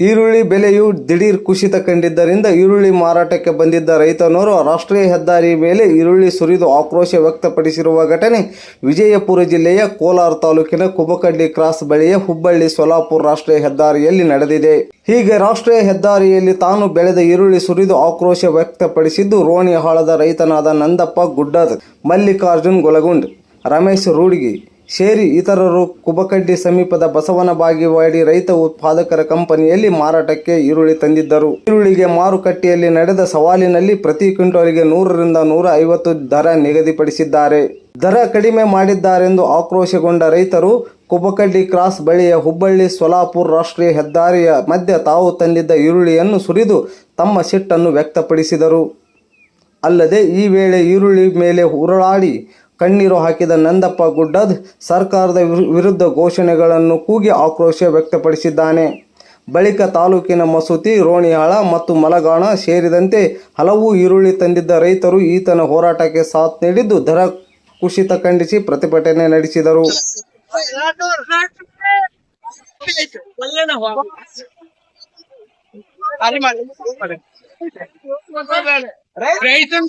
ಈರುಳ್ಳಿ ಬೆಲೆಯು ದಿಢೀರ್ ಕುಸಿತ ಕಂಡಿದ್ದರಿಂದ ಈರುಳ್ಳಿ ಮಾರಾಟಕ್ಕೆ ಬಂದಿದ್ದ ರೈತನೋರು ರಾಷ್ಟ್ರೀಯ ಹೆದ್ದಾರಿ ಮೇಲೆ ಈರುಳ್ಳಿ ಸುರಿದು ಆಕ್ರೋಶ ವ್ಯಕ್ತಪಡಿಸಿರುವ ಘಟನೆ ವಿಜಯಪುರ ಜಿಲ್ಲೆಯ ಕೋಲಾರ ತಾಲೂಕಿನ ಕುಬಕಡ್ಡಿ ಕ್ರಾಸ್ ಬಳಿಯ ಹುಬ್ಬಳ್ಳಿ ಸೊಲಾಪುರ ರಾಷ್ಟ್ರೀಯ ಹೆದ್ದಾರಿಯಲ್ಲಿ ನಡೆದಿದೆ. ಹೀಗೆ ರಾಷ್ಟ್ರೀಯ ಹೆದ್ದಾರಿಯಲ್ಲಿ ತಾನು ಬೆಳೆದ ಈರುಳ್ಳಿ ಸುರಿದು ಆಕ್ರೋಶ ವ್ಯಕ್ತಪಡಿಸಿದ್ದು ರೋಣಿಹಾಳದ ರೈತನಾದ ನಂದಪ್ಪ ಗುಡ್ಡದ್ ಮಲ್ಲಿಕಾರ್ಜುನ್ ಗೊಲಗುಂಡ್, ರಮೇಶ್ ರೂಡ್ಗಿ ಸೇರಿ ಇತರರು ಕುಬಕಡ್ಡಿ ಸಮೀಪದ ಬಸವನ ಬಾಗಿವಾಡಿ ರೈತ ಉತ್ಪಾದಕರ ಕಂಪನಿಯಲ್ಲಿ ಮಾರಾಟಕ್ಕೆ ಈರುಳ್ಳಿ ತಂದಿದ್ದರು. ಈರುಳ್ಳಿಗೆ ಮಾರುಕಟ್ಟೆಯಲ್ಲಿ ನಡೆದ ಸವಾಲಿನಲ್ಲಿ ಪ್ರತಿ ಕ್ವಿಂಟಾಲ್ಗೆ ನೂರರಿಂದ ನೂರ ಐವತ್ತು ದರ ನಿಗದಿಪಡಿಸಿದ್ದಾರೆ. ದರ ಕಡಿಮೆ ಮಾಡಿದ್ದಾರೆಂದು ಆಕ್ರೋಶಗೊಂಡ ರೈತರು, ಕುಬಕಡ್ಡಿ ಕ್ರಾಸ್ ಬಳಿಯ ಹುಬ್ಬಳ್ಳಿ ಸೊಲಾಪುರ್ ರಾಷ್ಟ್ರೀಯ ಹೆದ್ದಾರಿಯ ಮಧ್ಯೆ ತಾವು ತಂದಿದ್ದ ಈರುಳ್ಳಿಯನ್ನು ಸುರಿದು ತಮ್ಮ ಸಿಟ್ಟನ್ನು ವ್ಯಕ್ತಪಡಿಸಿದರು. ಅಲ್ಲದೆ ಈ ವೇಳೆ ಈರುಳ್ಳಿ ಮೇಲೆ ಉರುಳಾಡಿ ಕಣ್ಣೀರು ಹಾಕಿದ ನಂದಪ್ಪ ಗುಡ್ಡದ್ ಸರ್ಕಾರದ ವಿರು- ವಿರುದ್ಧ ಘೋಷಣೆಗಳನ್ನು ಕೂಗಿ ಆಕ್ರೋಶ ವ್ಯಕ್ತಪಡಿಸಿದ್ದಾನೆ. ಬಳಿಕ ತಾಲೂಕಿನ ಮಸೂತಿ ರೋಣಿಹಾಳ ಮತ್ತು ಮಲಗಾಣ ಸೇರಿದಂತೆ ಹಲವು ಈರುಳ್ಳಿ ತಂದಿದ್ದ ರೈತರು ಈತನ ಹೋರಾಟಕ್ಕೆ ಸಾಥ್ ನೀಡಿದ್ದು ದರ ಕುಸಿತ ಖಂಡಿಸಿ ಪ್ರತಿಭಟನೆ ನಡೆಸಿದರು. ರೈತನ್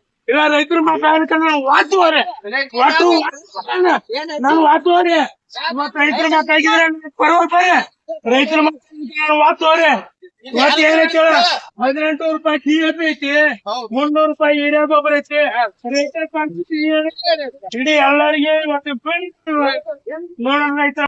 ಇಲ್ಲ ರೈತರು ಮಾತಾಡ್ತಾನೆ ವಾತುವರೆ. ವಾತು ನಾನು ವಾತುವರೆ. ಮತ್ತ ರೈತರು ಮಾತಾಡಿದ್ರೆ ಬರೋಬ್ಬರೆ ರೈತರು ವಾತುವರೆ. ಇವತ್ತು ಏನೈತೆ ಹೇಳು? ಹದಿನೆಂಟು ರೂಪಾಯಿ ಟಿ ಎಫ್ ಐತಿ. ಮುನ್ನೂರು ರೂಪಾಯಿ ಯೂರಿಯಾ ಗೊಬ್ಬರ ಐತಿ. ರೈತರ ಏನೈತೆ? ಇಡೀ ಎಲ್ಲರಿಗೆ ಮತ್ತೆ ನೋಡೋಣ ರೈತರ.